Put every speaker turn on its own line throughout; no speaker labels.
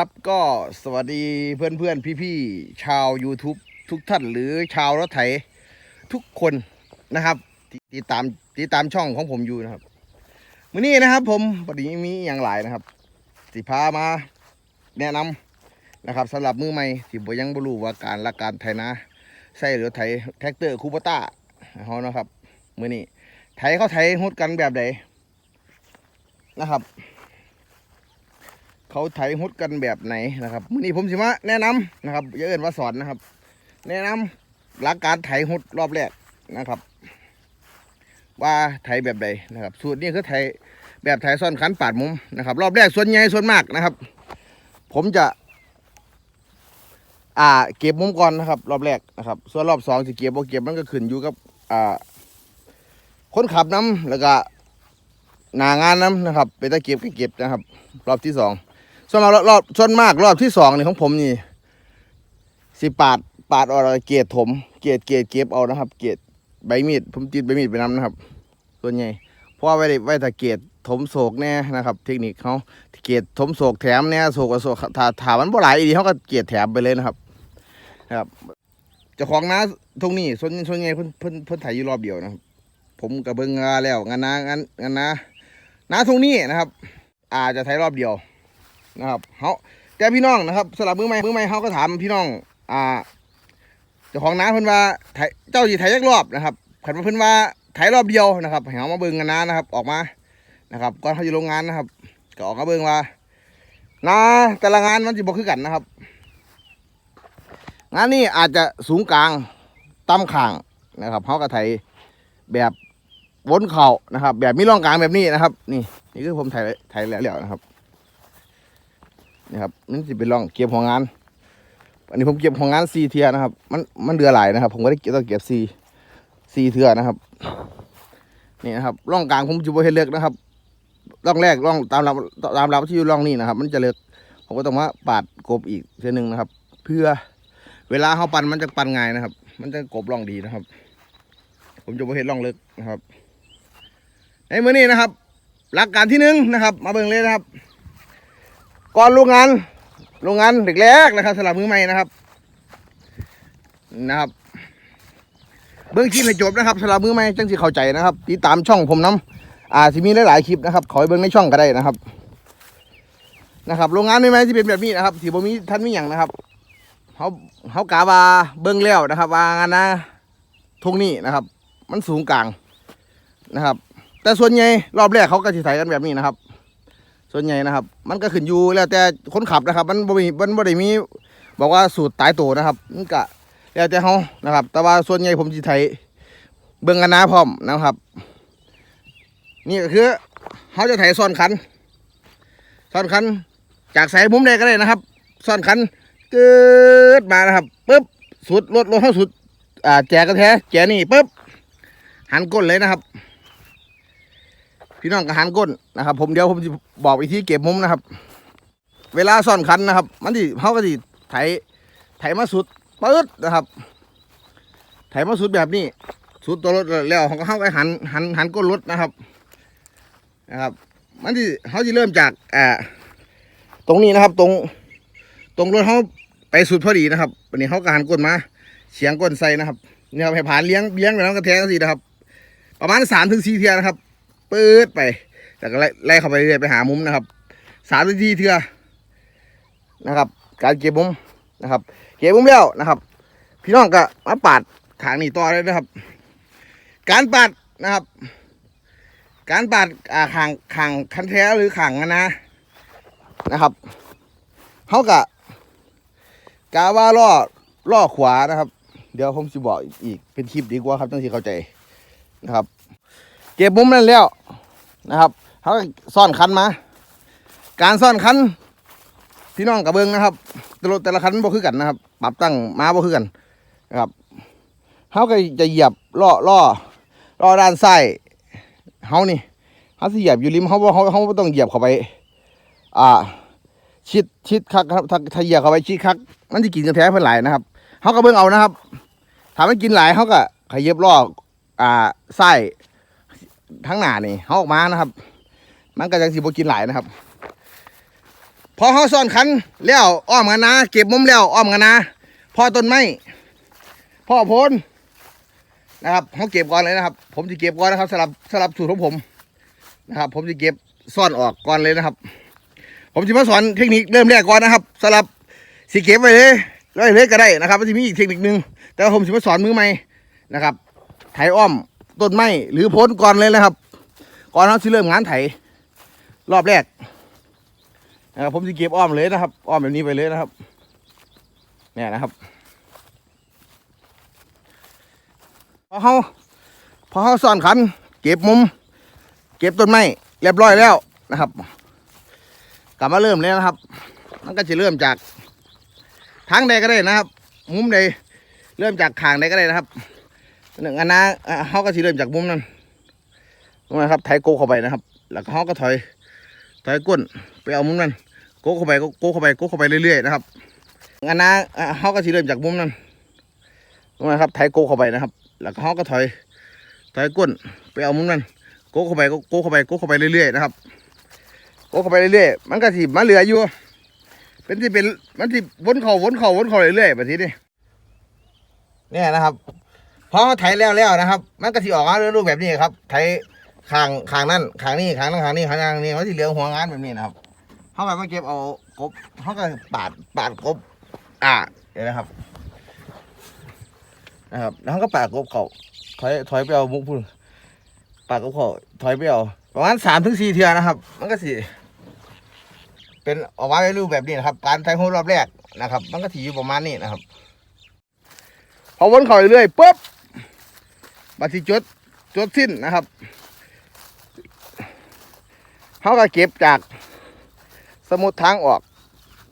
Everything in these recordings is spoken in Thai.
ครับก็สวัสดีเพื่อนเพื่อนพี่พี่ๆชาว YouTube ทุกท่านหรือชาวรถไถทุกคนนะครับติดตามติดตามช่องของผมอยู่นะครับมื้อนี้นะครับ ผมปดีมีอย่างหลายนะครับ สิพามาแนะนำนะครับสำหรับมือใหม่ที่บยังบรูว่าการละการไถนาใส่รถไถแท็กเตอร์คูปต้าเฮานะครับมื้อนี้ไถเขาไถฮดกันแบบใดนะครับ เขาไถฮุดกันแบบไหนนะครับมื้อนี้ผมสิมาแนะนำนะครับอย่าเอินว่าสอนนะครับ แนะนำหลักการไถฮุดรอบแรกนะครับ ว่าไถแบบใดนะครับ สูตรนี้คือไถแบบไถซ่อนขันปาดมุมนะครับ รอบแรกส่วนใหญ่ส่วนมากนะครับ ผมจะ อ่า เก็บมุมก่อนนะครับ รอบแรกนะครับ ส่วนรอบสองสิเก็บบ่เก็บมันก็ขึ้นอยู่กับอ่าคนขับน้ำแล้วก็หนางานน้ำนะครับ ไปตะเก็บก็เก็บนะครับ รอบที่สอง ส่วนมากรอบรอบส่วนมากรอบที่สองนี่ของผมนี่สิปาดปาดเอะไรเกรดถม เกรดเกรดเก็บเอานะครับ เกรดใบมีดผมติดใบมีดไปนำนะครับ ส่วนใหญ่เพราะว่าไว้ได้ไว้แต่เกรดถมโศกแน่นะครับ เทคนิคเขาเกรดถมโศกแถมแน่โศกกับโศกถ้าถามันบ่หลายอีดีเขาก็เกรดแถมไปเลยนะครับนะครับเจ้าของน้าตรงนี้ส่วนส่วนใหญ่เพิ่นเพิ่นเพิ่นถ่ายอยู่รอบเดียวนะครับ ผมกับเบิ่งงาแล้วงานน้างานงานน้าน้าตรงนี้นะครับ อาจจะถ่ายรอบเดียว นะครับเขาแต่พี่น้องนะครับสลับมือใหม่มือใหม่เขาก็ถามพี่น้อง อ่าเจ้าของน้าเพิ่นว่าไถเจ้าสิไถยักรอบนะครับขันว่าเพิ่นว่าไถรอบเดียวนะครับให้เขามาเบิ่งกันนะนะครับ ออกมานะครับก่อนเขาอยู่โรงงานนะครับ ก็ออกมาเบิ่งว่านาแต่ละงานมันสิบ่คือกันนะครับ งานนี้อาจจะสูงกลางต่ำข้างนะครับเขาก็ไถแบบวนเข่านะครับ แบบมีร่องกลางแบบนี้นะครับ นี่นี่คือผมไถไถแล้วนะครับ นี่ครับมันจะเป็นร่องเก็บหัวงาน อันนี้ผมเก็บหัวงานซีเทียนะครับ มันมันเดือหลายนะครับ ผมก็ได้เก็บต้องเก็บซีซีเทือนะครับนี่นะครับร่องกลางผมจะบ่ให้เลือกนะครับร่องแรกร่องตามลำตามลำที่อยู่ร่องนี้นะครับ มันจะเลือกผมก็ต้องมาปาดกบอีกเทีหนึ่งนะครับ เพื่อเวลาเขาปั่นมันจะปั่นง่ายนะครับ มันจะกบร่องดีนะครับ ผมจะบ่เห็นร่องเลึกนะครับในมือนี้นะครับ หลักการที่หนึ่งนะครับ มาเบิ่งเลยนะครับ ก่อนโรงงานโรงงานเด็กแรกนะครับสำหรับมือใหม่นะครับ นะครับ เบื้องคลิปให้จบนะครับสำหรับมือใหม่จังสิเข้าใจนะครับติดตามช่องผมน้ำอ่าสิมีหลายๆคลิปนะครับขอให้เบิ่งในช่องก็ได้นะครับนะครับโรงงานใหม่ๆที่เป็นแบบนี้นะครับที่บ่มีท่านมีอย่างนะครับเขาเขากาว่าเบิ่งแล้วนะครับ ว่างานนะทงนี้นะครับ มันสูงกลางนะครับ แต่ส่วนใหญ่รอบแรกเขาก็สิถ่กันแบบนี้นะครับ ส่วนใหญ่นะครับ มันก็ขึ้นอยู่แล้วแต่คนขับนะครับ มันบ่มีมันบ่ได้มีบอกว่าสูตรตายตัวนะครับมันก็แล้วแต่เขานะครับ แต่ว่าส่วนใหญ่ผมสิไทยเบิ่งกันนะพร้อมนะครับ นี่ก็คือเขาจะไถซ่อนคันซ่อนคันจากสายมุมใดก็ได้นะครับซ่อนคันเกิดมานะครับปุ๊บสุดรถรถเขาสุดอ่าแจกกระแทแจนี่ปุ๊บหันก้นเลยนะครับ พี่น้องกระหันก้นนะครับ ผมเดี๋ยวผมจะบอกวิธีเก็บมุมนะครับ เวลาซ่อนคันนะครับ มันที่เขาก็ที่ไถไถมาสุดปื๊ดนะครับ ไถมาสุดแบบนี้ สุดตัวรถแล้วขาก็เขาไปหันหันหันก้นรถนะครับ นะครับ มันที่เขาจะเริ่มจากอ่าตรงนี้นะครับ ตรง ตรงรถเขาไปสุดพอดีนะครับวันนี้เขาก็หันก้นมาเฉียงก้นใส่นะครับนี่ครับให้ผ่านเลี้ยงเลี้ยงไปน้ำกระแทกสินะครับ ประมาณสามถึงสี่เทียนะครับ ปืดไปแล้วก็ไล่เข้าไปเรื่อยไปหามุมนะครับสามนาทีเทือนะครับ การเก็บมุมนะครับ เก็บมุมแล้วนะครับ พี่น้องก็มาปาดขางนี่ต่อเลยนะครับ การปาดนะครับ การปาดอ่าขางขางคันแท้หรือขางนะ นะครับเขากะกาว่าล่อล่อขวานะครับ เดี๋ยวผมจะบอกอีกเป็นคลิปดีกว่าครับต้องที่เข้าใจนะครับ เก็บมุมนั่นแล้วนะครับเขาซ่อนคันมา การซ่อนคันพี่น้องกับเบิงนะครับแต่ละแต่ละคันบ่คือกันนะครับปรับตั้งมาบ่คือกันนะครับเขาก็จะเหยียบล่อล่อล่อด้านซ้ายเขานี่เขาสิเหยียบอยู่ริมเขาเขาเขาต้องเหยียบเข้าไป อ่า ชิดชิดคักครับถ้าถ้าเหยียบเข้าไปชิดคัก มันจะกินกระแทกเพื่อหลายนะครับเขาก็เบิ่งเอานะครับถ้ามันกินหลายเขาก็ขยับล่ออ่าไส้ ทั้งหน้านี่เขาออกมานะครับ มันก็ยังสิบกินหลายนะครับ พอเขาซ่อนคันแล้วอ้อมกันนะเก็บมุมแล้วอ้อมกันนะพ่อต้นไม้พ่อโพนนะครับเขาเก็บก่อนเลยนะครับ ผมจะเก็บก่อนนะครับสลับสลับสูตรของผมนะครับ ผมจะเก็บซ่อนออกก่อนเลยนะครับ ผมจะมาสอนเทคนิคเริ่มแรกก่อนนะครับสลับสีเก็บไว้เลยไว้เลยก็ได้นะครับมันจะมีอีกเทคนิคนึงแต่ผมจะมาสอนมือใหม่นะครับไถอ้อม ต้นไม้หรือพ้นก่อนเลยนะครับ ก่อนเราจะเริ่มงานไถ รอบแรกนะครับผมจะเก็บอ้อมเลยนะครับ อ้อมแบบนี้ไปเลยนะครับ เนี่ยนะครับ พอเขาพอเขาซ่อนขัน เก็บมุม เก็บต้นไม้เรียบร้อยแล้วนะครับ กลับมาเริ่มเลยนะครับ มันก็จะเริ่มจากทางใดก็ได้นะครับ มุมใดเริ่มจากขางใดก็ได้นะครับ หนึ่งอันนะเขาก็จะเริ่มจากมุมนั้นตรงนะครับไถโกเข้าไปนะครับ แล้วก็เขาก็ถอยถอยก้นไปเอามุมนั้นโก้เข้าไปโก้เข้าไปโก้เข้าไปเรื่อยๆนะครับงั้นนะเขาก็สิเริ่มจากมุมนั้นตรงนะครับไถโก้เข้าไปนะครับ แล้วก็เขาก็ถอยถอยก้นไปเอามุมนั้นโก้เข้าไปโก้เข้าไปโก้เข้าไปเรื่อยๆนะครับโก้เข้าไปเรื่อยๆมันก็สิมาเหลืออยู่เป็นที่เป็นมันที่วนเข่าวนเข่าวนเข่าเรื่อยๆแบบนี้นี่เนี่ยนะครับ พอเขาไถแล้วแล้วนะครับ มันก็สิออกมารูปแบบนี้ครับ ไถขางขางนั่นขางนี่ขางนั่นขางนี่ขางนั่นขางนี่มันสิเหลืองหัวงานแบบนี้นะครับเขาไปมาเก็บเอากบเขาก็ปาดปาดกบ อ่าเดี๋ยวนะครับ นะครับแล้วเขาก็ปาดกบเขาถอยถอยไปเอามุกพุ่นปาดกบเขาถอยไปเอาประมาณสามถึงสี่เทือนะครับ มันก็สิเป็นออกมาในรูปแบบนี้นะครับ การใช้หัวรอบแรกนะครับ มันก็ถีอยู่ประมาณนี้นะครับพอวนเข่าเรื่อยปุ๊บ มาที่จดจุดสิ้นนะครับเขาก็เก็บจากสมมติทางออก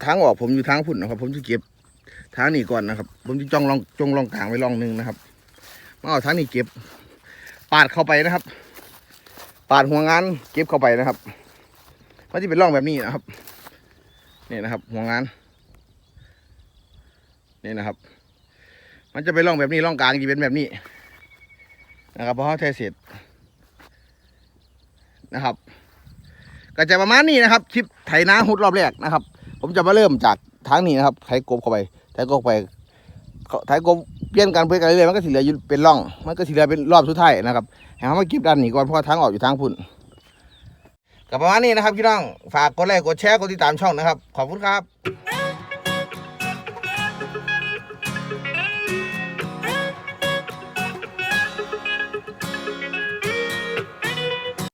ทางออกผมอยู่ทางพุ่นนะครับ ผมจะเก็บทางนี้ก่อนนะครับ ผมจะจ้องลองจงลองกลางไว้ลองหนึ่งนะครับมาเอาทางนี้เก็บ ปาดเข้าไปนะครับ ปาดหัวงานเก็บเข้าไปนะครับมันจะเป็นร่องแบบนี้นะครับนี่นะครับ หัวงานนี่นะครับ มันจะเป็นร่องแบบนี้ร่องกลางจะเป็นแบบนี้ นะครับเพราะเขาเทเสร็จนะครับ ก็จะประมาณนี้นะครับคลิปไถนาหุดรอบแรกนะครับ ผมจะมาเริ่มจากทางนี้นะครับไถกบเข้าไปไถกบไปไถกบเปลี่ยนกันเพื่อกันเรื่อยมันก็สิเหลืออยู่เป็นร่อง มันก็สิเหลือเป็นรอบสุดท้ายนะครับให้เขามาเก็บด้านนี้ก่อนเพราะทางออกอยู่ทางพุ่นก็ประมาณนี้นะครับพี่น้อง ฝากกดไลค์กดแชร์กดติดตามช่องนะครับ ขอบคุณครับ